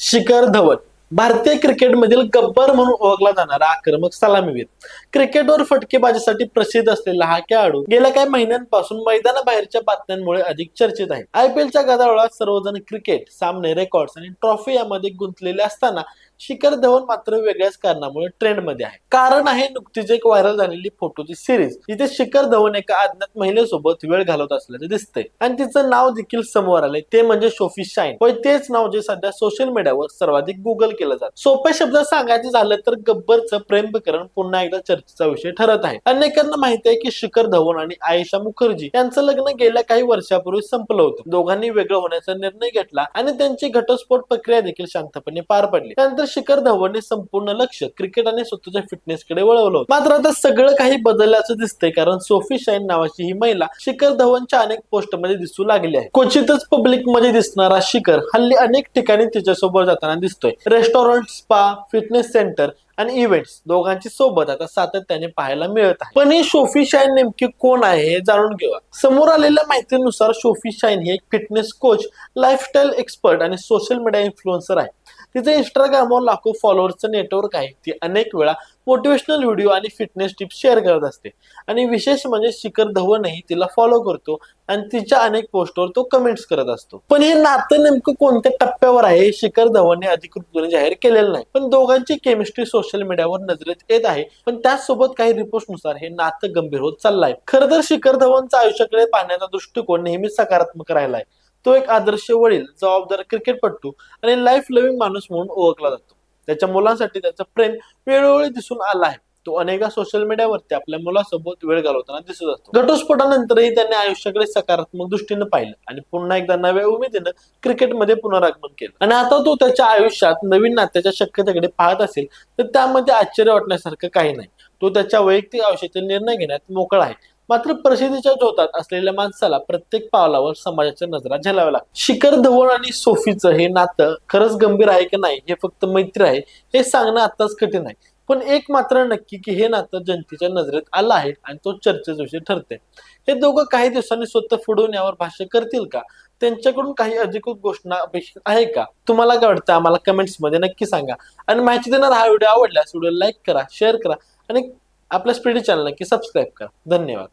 शिखर धवन. भारतीय क्रिकेटमधील गब्बर म्हणून ओळखला जाणारा आक्रमक सलामीवीर क्रिकेटवर फटकेबाजीसाठी प्रसिद्ध असलेला हा खेळाडू गेल्या काही महिन्यांपासून मैदानाबाहेरच्या बातम्यांमुळे अधिक चर्चेत आहे. आयपीएलच्या गदारोळात सर्वजण क्रिकेट सामने रेकॉर्ड्स आणि ट्रॉफी यामध्ये गुंतलेले असताना शिखर धवन मात्र वेगळ्याच कारणामुळे ट्रेंडमध्ये आहे. कारण आहे नुकतीच एक व्हायरल झालेली फोटोची सिरीज जिथे शिखर धवन एका अज्ञात महिलेसोबत वेळ घालवत असल्याचे दिसतंय. आणि तिचं नाव देखील समोर आलंय. ते म्हणजे शोफी शाईन. होय तेच नाव जे सध्या सोशल मीडियावर सर्वाधिक गुगल केलं जातं. सोप्या शब्दात सांगायचं झालं तर गब्बरचं प्रेम प्रकरण पुन्हा एकदा चर्चेचा विषय ठरत आहे. अनेकांना माहिती आहे की शिखर धवन आणि आयशा मुखर्जी यांचं लग्न गेल्या काही वर्षापूर्वी संपलं होतं. दोघांनी वेगळं होण्याचा निर्णय घेतला आणि त्यांची घटस्फोट प्रक्रिया देखील शांतपणे पार पडली. त्यानंतर शिखर धवनने संपूर्ण लक्ष क्रिकेट आणि स्वतःच्या फिटनेस कडे वळवलं मात्र आता सगळं काही बदलल्याचं दिसतंय कारण सोफी शाईन नावाची ही महिला शिखर धवनच्या अनेक पोस्टमध्ये दिसू लागली आहे. क्वचितच पब्लिकमध्ये दिसणारा शिखर हल्ली अनेक ठिकाणी तिच्यासोबत जाताना दिसतोय. रेस्टॉरंट स्पा फिटनेस सेंटर आणि इव्हेंट्स दोघांची सोबत आता सातत्याने पाहायला मिळत आहे. पण ही शोफी शाईन नेमकी कोण आहे हे जाणून घेऊया. समोर आलेल्या माहितीनुसार शोफी शाईन ही एक फिटनेस कोच लाईफस्टाईल एक्सपर्ट आणि सोशल मीडिया इन्फ्लुएन्सर आहे. तिचे इंस्टाग्रामवर लाखो फॉलोअर्सचं नेटवर्क आहे. ती अनेक वेळा मोटिवेशनल व्हिडिओ आणि फिटनेस टिप्स शेअर करत असते. आणि विशेष म्हणजे शिखर धवनही तिला फॉलो करतो आणि तिच्या अनेक पोस्टवर तो कमेंट्स करत असतो. पण हे नातं नेमकं कोणत्या टप्प्यावर आहे? हे शिखर धवनने अधिकृतपणे जाहीर केलेलं नाही. पण दोघांची केमिस्ट्री सोशल मीडियावर नजरेत येत आहे. पण त्याचसोबत काही रिपोर्टनुसार हे नातं गंभीर होत चाललंय. खरं तर शिखर धवनचा आयुष्याकडे पाहण्याचा दृष्टिकोन नेहमी सकारात्मक राहिलाय. तो एक आदर्श वडील जबाबदार क्रिकेटपटू आणि लाईफ लव्हिंग माणूस म्हणून ओळखला जातो. त्याच्या मुलांसाठी त्याचं प्रेम वेळोवेळी दिसून आला आहे तो अनेका सोशल मीडियावरती आपल्या मुलासोबत वेळ घालवताना दिसत असतो. घटस्फोटानंतरही त्यांनी आयुष्याकडे सकारात्मक दृष्टीने पाहिलं आणि पुन्हा एकदा नव्या उमेदीनं क्रिकेटमध्ये पुनरागमन केलं. आणि आता तो त्याच्या आयुष्यात नवीन नात्याच्या शक्यतेकडे पाहत असेल तर त्यामध्ये आश्चर्य वाटण्यासारखं काही नाही. तो त्याच्या वैयक्तिक आयुष्याचे निर्णय घेण्यात मोकळा आहे. मात्र प्रसिद्धीच्या जोतात असलेल्या माणसाला प्रत्येक पावलावर समाजाच्या नजरा झेलाव्या लागतात. शिखर धवन आणि सोफीचं हे नातं खरंच गंभीर आहे की नाही हे फक्त मैत्री आहे हे सांगणं आताच कठीण आहे. पण एक मात्र नक्की की हे नातं जनतेच्या नजरेत आलं आहे आणि तो चर्चेचा विषय ठरते हे दोघं काही दिवसांनी स्वतः फुडून यावर भाष्य करतील का? त्यांच्याकडून काही अधिकृत घोषणा अपेक्षित आहे का? तुम्हाला काय वाटतं? आम्हाला कमेंट्समध्ये नक्की सांगा. आणि माहिती देणार हा व्हिडिओ आवडल्यास व्हिडिओ लाईक करा शेअर करा आणि आपल्या स्पीडी चॅनल नक्की सबस्क्राईब करा. धन्यवाद.